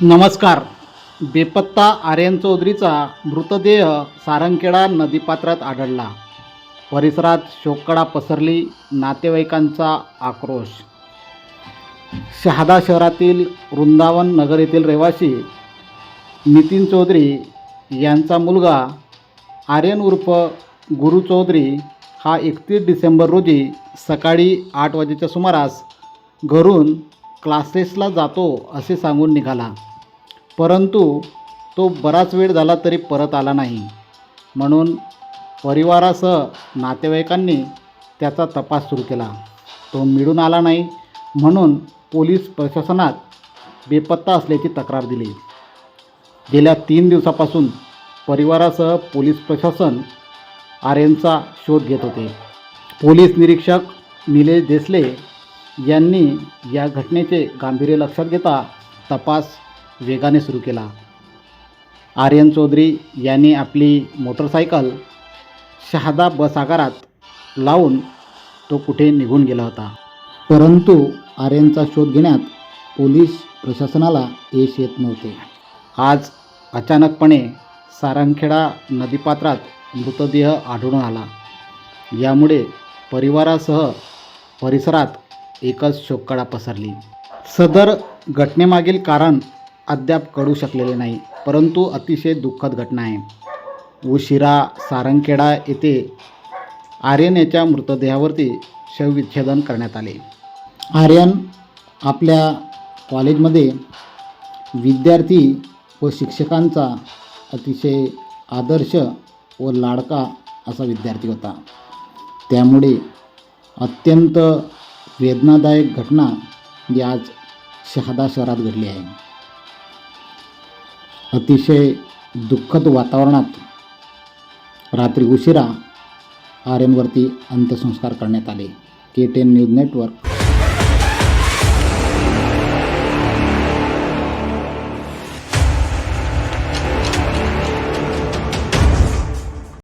नमस्कार. बेपत्ता आर्यन चौधरीचा मृतदेह सारंगखेडा नदीपात्रात आढळला. परिसरात शोककडा पसरली नातेवाईकांचा आक्रोश. शहादा शहरातील वृंदावन नगर येथील रहिवासी नितीन चौधरी यांचा मुलगा आर्यन उर्फ गुरु चौधरी हा एकतीस डिसेंबर रोजी सकाळी आठ वाजेच्या सुमारास घरून क्लासेसला जातो असे सांगून निघाला. परंतु तो बराच वेळ झाला तरी परत आला नाही. म्हणून परिवारासह नातेवाईकांनी त्याचा तपास सुरू केला. तो मिळून आला नाही. म्हणून पोलीस प्रशासनात बेपत्ता असल्याची तक्रार दिली. गेल्या तीन दिवसापासून परिवारासह पोलीस प्रशासन आर्यनचा शोध घेत होते. पोलीस निरीक्षक निलेश देसले यांनी या घटनेचे गांभीर्य लक्षात घेता तपास वेगाने सुरू केला. आर्यन चौधरी यांनी आपली मोटरसायकल शहादा बस आगारात लावून तो कुठे निघून गेला होता. परंतु आर्यनचा शोध घेण्यात पोलीस प्रशासनाला यश येत नव्हते. आज अचानकपणे सारंगखेडा नदीपात्रात मृतदेह आढळून आला. यामुळे परिवारासह परिसरात एकच शोककळा पसरली. सदर घटनेमागील कारण अद्याप कळू शकलेले नाही. परंतु अतिशय दुःखद घटना आहे. उशिरा सारंगखेडा येथे आर्यन याच्या मृतदेहावरती शवविच्छेदन करण्यात आले. आर्यन आपल्या कॉलेजमध्ये विद्यार्थी व शिक्षकांचा अतिशय आदर्श व लाडका असा विद्यार्थी होता. त्यामुळे अत्यंत वेदनादायक घटना जी आज शहादा शहरात घडली आहे. अतिशय दुःखद वातावरणात रात्री उशिरा आर्यनवरती अंत्यसंस्कार करण्यात आले. के टेन न्यूज नेटवर्क